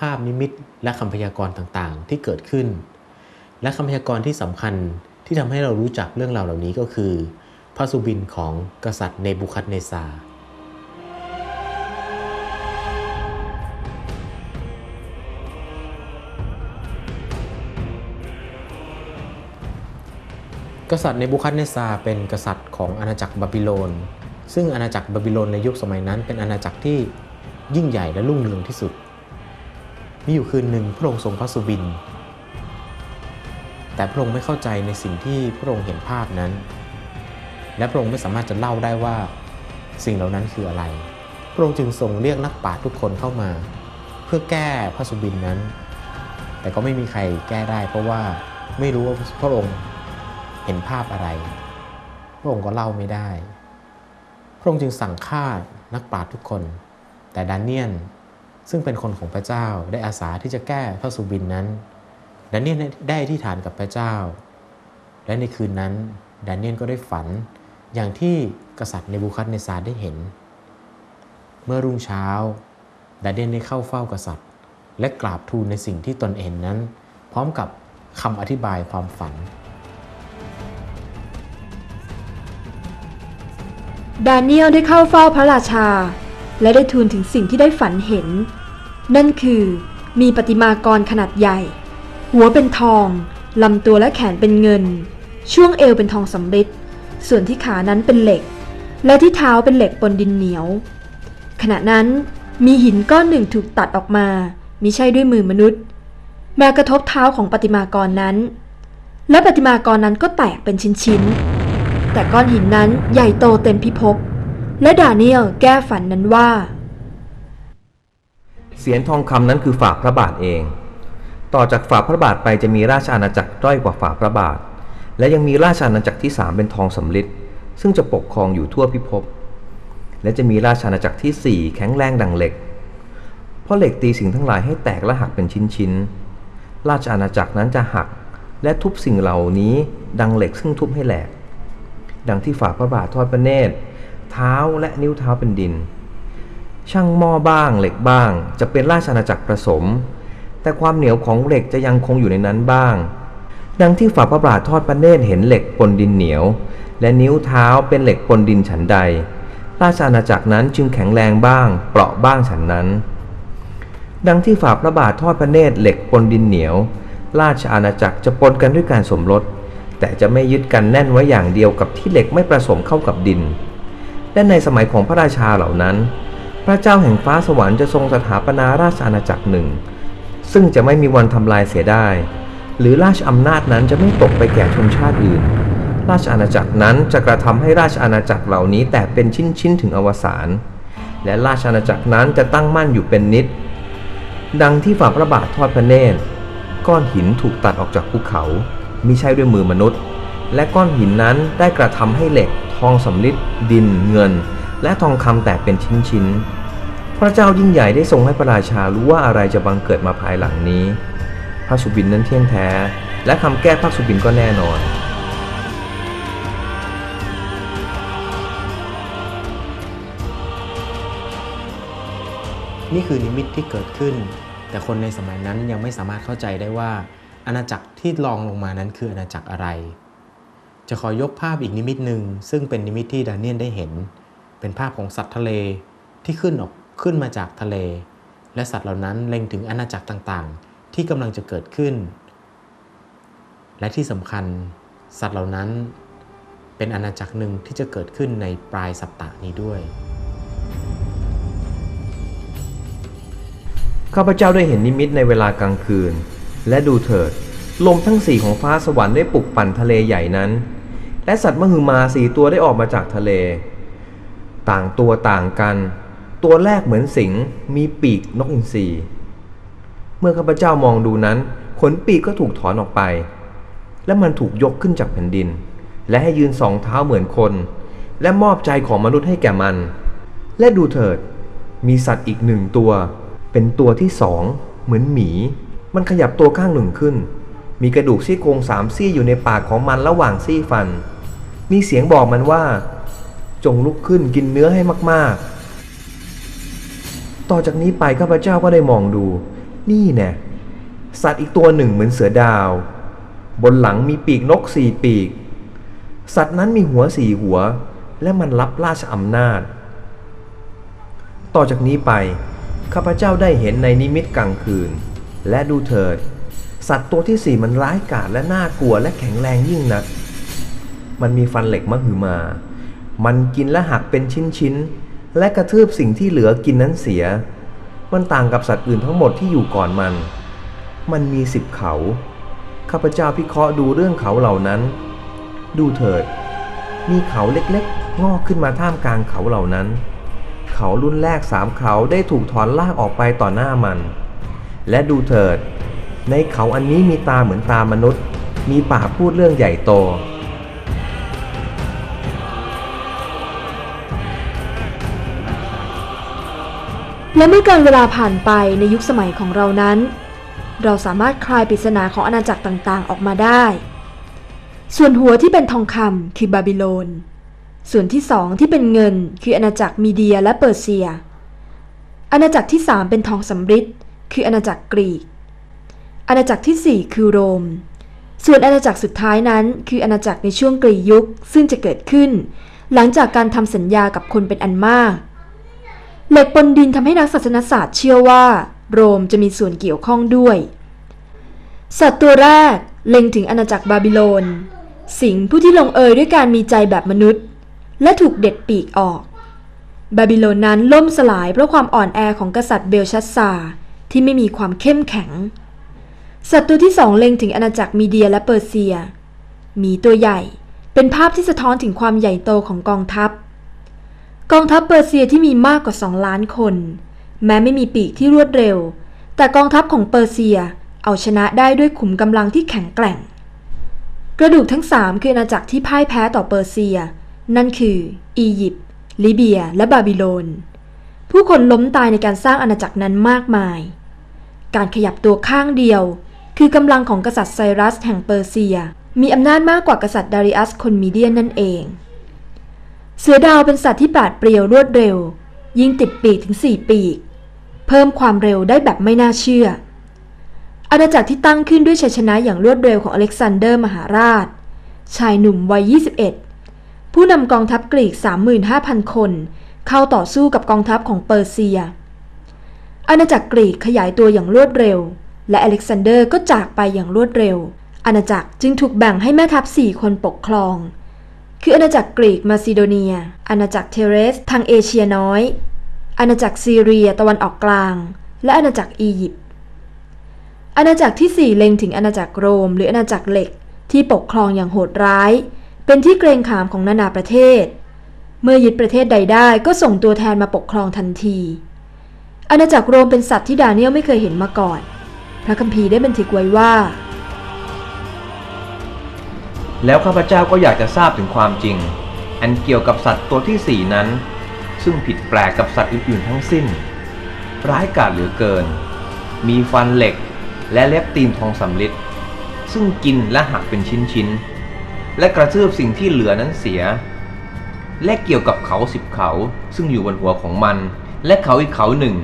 ภาพนิมิต และคำพยากรณ์ต่างๆ ที่เกิดขึ้น และคำพยากรณ์ที่สำคัญที่ทำให้เรารู้จักเรื่องราวเหล่านี้ก็คือ พระสุบินของกษัตริย์เนบูคัดเนซากษัตริย์เนบูคัดเนซาเป็นกษัตริย์ของอาณาจักรบาบิโลน ซึ่งอาณาจักรบาบิโลนในยุคสมัยนั้นเป็นอาณาจักรที่ยิ่งใหญ่และรุ่งเรืองที่สุด มีอยู่คืนหนึ่งพระองค์ทรงพระสุบิน แต่พระองค์ไม่เข้าใจในสิ่งที่พระองค์เห็นภาพนั้น และพระองค์ไม่สามารถจะเล่าได้ว่าสิ่งเหล่านั้นคืออะไร พระองค์จึงทรงเรียกนักปราชญ์ทุกคนเข้ามา เพื่อแก้พระสุบินนั้น แต่ก็ไม่มีใครแก้ได้ เพราะว่าไม่รู้ว่าพระองค์เห็นภาพอะไร พระองค์ก็เล่าไม่ได้ พระองค์จึงสั่งฆ่านักปราชญ์ทุกคน แต่ดานเนียน ซึ่งเป็นคนของพระเจ้าได้อาสาที่จะแก้พระสุบินนั้นดาเนียนได้อธิษฐานกับพระเจ้า และในคืนนั้นดาเนียนก็ได้ฝันอย่างที่กษัตริย์เนบูคัดเนซาได้เห็น เมื่อรุ่งเช้าดาเนียนได้เข้าเฝ้ากษัตริย์ และกราบทูลในสิ่งที่ตนเห็นนั้น พร้อมกับคำอธิบายความฝัน ดาเนียลได้เข้าเฝ้าพระราชา และได้ทูลถึงสิ่งที่ได้ฝันเห็น นั่นคือมีประติมากรขนาดใหญ่ หัวเป็นทอง ลำตัวและแขนเป็นเงิน ช่วงเอวเป็นทองสำริดส่วนที่ขานั้นเป็นเหล็ก และที่เท้าเป็นเหล็กปนดินเหนียว ขณะนั้นมีหินก้อนหนึ่งถูกตัดออกมามิใช่ด้วยมือมนุษย์ มากระทบเท้าของประติมากรนั้น และประติมากรนั้นก็แตกเป็นชิ้นๆแต่ก้อนหินนั้นใหญ่โตเต็มพิภพและดาเนียลแก้ฝันนั้นว่า เสียนทองคำนั้นคือฝ่าพระบาทเอง ต่อจากฝ่าพระบาทไปจะมีราชอาณาจักรด้อยกว่าฝ่าพระบาท และยังมีราชอาณาจักรที่สามเป็นทองสำริดซึ่งจะปกครองอยู่ทั่วพิภพ และจะมีราชอาณาจักรที่สี่แข็งแรงดังเหล็ก เพราะเหล็กตีสิ่งทั้งหลายให้แตกและหักเป็นชิ้นๆ ราชอาณาจักรนั้นจะหัก และทุบสิ่งเหล่านี้ดังเหล็กซึ่งทุบให้แหลก ดังที่ฝ่าพระบาททอดพระเนตร เท้าและนิ้วเท้าเป็นดิน ช่างหม้อบ้างเหล็กบ้าง จะเป็นราชอาณาจักรผสม แต่ความเหนียวของเหล็กจะยังคงอยู่ในนั้นบ้าง ดังที่ฝ่าพระบาททอดพระเนตรเห็นเหล็กปนดินเหนียว และนิ้วเท้าเป็นเหล็กปนดินฉันใด ราชอาณาจักรนั้นจึงแข็งแรงบ้าง เปราะบ้างฉันนั้น ดังที่ฝ่าพระบาททอดพระเนตรเหล็กปนดินเหนียว ราชอาณาจักรจะปนกันด้วยการสมรสแต่จะไม่ยึดกันแน่นไว้อย่างเดียวกับที่เหล็กไม่ประสมเข้ากับดิน และในสมัยของพระราชาเหล่านั้น ระเจ้าแห่งฟ้าสวรรค์จะทรงสถาปนาราชอาณาจักรหนึ่ง ซึ่งจะไม่มีวันทำลายเสียได้ หรือราชอำนาจนั้นจะไม่ตกไปแก่ชนชาติอื่น ราชอาณาจักรนั้นจะกระทำให้ราชอาณาจักรเหล่านี้แตกเป็นชิ้นๆถึงอวสานและราชอาณาจักรนั้นจะตั้งมั่นอยู่เป็นนิจดังที่ฝ่าพระบาททอดพระเนตร ก้อนหินถูกตัดออกจากภูเขามิใช่ด้วยมือมนุษย์ และก้อนหินนั้นได้กระทำให้เหล็ก ทองสำริดดิน เงิน และทองคำแตกเป็นชิ้นๆ พระเจ้ายิ่งใหญ่ได้ทรงให้พระราชารู้ว่าอะไรจะบังเกิดมาภายหลังนี้ พระสุบินนั้นเที่ยงแท้ และคำแก้พระสุบินก็แน่นอนนี่คือนิมิตที่เกิดขึ้น แต่คนในสมัยนั้นยังไม่สามารถเข้าใจได้ว่า อาณาจักรที่ลองลงมานั้นคืออาณาจักรอะไร จะขอยกภาพอีกนิมิตหนึ่งซึ่งเป็นนิมิตที่ดาเนียลได้เห็น เป็นภาพของสัตว์ทะเลที่ขึ้นออกขึ้นมาจากทะเล และสัตว์เหล่านั้นเล็งถึงอาณาจักรต่างๆ ที่กำลังจะเกิดขึ้น และที่สำคัญสัตว์เหล่านั้นเป็นอาณาจักรหนึ่งที่จะเกิดขึ้นในปลายสัปดาห์นี้ด้วยข้าพเจ้าได้เห็นนิมิตในเวลากลางคืน และดูเถิด ลมทั้งสี่ของฟ้าสวรรค์ได้ปลุกปั่นทะเลใหญ่นั้น และสัตว์มหึมาสี่ตัวได้ออกมาจากทะเล ต่างตัวต่างกัน ตัวแรกเหมือนสิงมีปีกนกอินทรีเมื่อข้าพเจ้ามองดูนั้น ขนปีกก็ถูกถอนออกไป และมันถูกยกขึ้นจากแผ่นดิน และให้ยืนสองเท้าเหมือนคน และมอบใจของมนุษย์ให้แก่มัน และดูเถิด มีสัตว์อีกหนึ่งตัว เป็นตัวที่สองเหมือนหมี มันขยับตัวข้างหนึ่งขึ้น มีกระดูกซี่โครงสามซี่อยู่ในปากของมันระหว่างซี่ฟัน มีเสียงบอกมันว่า จงลุกขึ้นกินเนื้อให้มากๆ ต่อจากนี้ไปข้าพเจ้าก็ได้มองดู นี่แน่สัตว์อีกตัวหนึ่งเหมือนเสือดาว บนหลังมีปีกนกสี่ปีก สัตว์นั้นมีหัวสี่หัว และมันรับราชอำนาจ ต่อจากนี้ไปข้าพเจ้าได้เห็นในนิมิตกลางคืน และดูเถิด สัตว์ตัวที่สี่มันร้ายกาจและน่ากลัวและแข็งแรงยิ่งนัก มันมีฟันเหล็กมหึมา มันกินและหักเป็นชิ้นๆ และกระทืบสิ่งที่เหลือกินนั้นเสีย มันต่างกับสัตว์อื่นทั้งหมดที่อยู่ก่อนมัน มันมีสิบเขา ข้าพเจ้าพิเคราะห์ดูเรื่องเขาเหล่านั้น ดูเถิด มีเขาเล็กๆ งอกขึ้นมาท่ามกลางเขาเหล่านั้น เขารุ่นแรกสามเขาได้ถูกถอนลากออกไปต่อหน้ามัน และดูเถิด ในเขาอันนี้มีตาเหมือนตามนุษย์ มีปากพูดเรื่องใหญ่โต และเมื่อการเวลาผ่านไปในยุคสมัยของเรานั้น เราสามารถคลายปริศนาของอาณาจักรต่างๆ ออกมาได้ ส่วนหัวที่เป็นทองคำคือบาบิโลน ส่วนที่สองที่เป็นเงินคืออาณาจักรมีเดียและเปอร์เซีย อาณาจักรที่สามเป็นทองสำริดคืออาณาจักรกรีก อาณาจักรที่สี่คือโรม ส่วนอาณาจักรสุดท้ายนั้น คืออาณาจักรในช่วงกรีกยุคซึ่งจะเกิดขึ้น หลังจากการทำสัญญากับคนเป็นอันมาก เหล็กบนดินทำให้นักศาสนศาสตร์เชื่อว่า โรมจะมีส่วนเกี่ยวข้องด้วย สัตว์ตัวแรกเล็งถึงอาณาจักรบาบิโลน สิงผู้ที่ลงเอยด้วยการมีใจแบบมนุษย์ และถูกเด็ดปีกออก บาบิโลนนั้นล่มสลายเพราะความอ่อนแอของกษัตริย์เบลชัสซาที่ไม่มีความเข้มแข็ง สัตว์ตัวที่สองเล็งถึงอาณาจักรมีเดียและเปอร์เซีย มีตัวใหญ่เป็นภาพที่สะท้อนถึงความใหญ่โตของกองทัพ กองทัพเปอร์เซียที่มีมากกว่า 2 ล้านคน แม้ไม่มีปีกที่รวดเร็ว แต่กองทัพของเปอร์เซียเอาชนะได้ด้วยขุมกำลังที่แข็งแกร่ง กระดูกทั้ง 3 คืออาณาจักรที่พ่ายแพ้ต่อเปอร์เซีย นั่นคือ อียิปต์ลิเบีย และบาบิโลน ผู้คนล้มตายในการสร้างอาณาจักรนั้นมากมาย การขยับตัวข้างเดียว คือกำลังของกษัตริย์ไซรัสแห่งเปอร์เซีย มีอำนาจมากกว่ากษัตริย์ดาริอัสคนมีเดียนนั่นเอง เสือดาวเป็นสัตว์ที่ปราดเปรียวรวดเร็ว ยิงติดปีกถึง 4 ปีก เพิ่มความเร็วได้แบบไม่น่าเชื่อ อาณาจักรที่ตั้งขึ้นด้วยชัยชนะอย่างรวดเร็วของอเล็กซานเดอร์มหาราช ชายหนุ่มวัย 21 ผู้นำกองทัพกรีก 35,000 คน เข้าต่อสู้กับกองทัพของเปอร์เซีย อาณาจักรกรีกขยายตัวอย่างรวดเร็ว และอเล็กซานเดอร์ก็จากไปอย่างรวดเร็ว อาณาจักรจึงถูกแบ่งให้แม่ทัพ4คนปกครอง คืออาณาจักรกรีกมาซิโดเนีย อาณาจักรเทเรส ทางเอเชียน้อย อาณาจักรซีเรียตะวันออกกลาง และอาณาจักรอียิปต์อาณาจักรที่ 4 เล็งถึงอาณาจักรโรม หรืออาณาจักรเหล็กที่ปกครองอย่างโหดร้าย เป็นที่เกรงขามของนานาประเทศ เมื่อยึดประเทศใดได้ก็ส่งตัวแทนมาปกครองทันที อาณาจักรโรมเป็นสัตว์ที่ดาเนียลไม่เคยเห็นมาก่อน พระคัมภีร์ได้บันทึกไว้ว่า แล้วข้าพเจ้าก็อยากจะทราบถึงความจริง อันเกี่ยวกับสัตว์ตัวที่สี่นั้น ซึ่งผิดแปลกกับสัตว์อื่นๆทั้งสิ้น ร้ายกาจเหลือเกิน มีฟันเหล็กและเล็บตีนทองสำริดซึ่งกินและหักเป็นชิ้นๆ และกระทืบสิ่งที่เหลือนั้นเสีย และเกี่ยวกับเขาสิบเขาซึ่งอยู่บนหัวของมัน และเขาอีกเขาหนึ่ง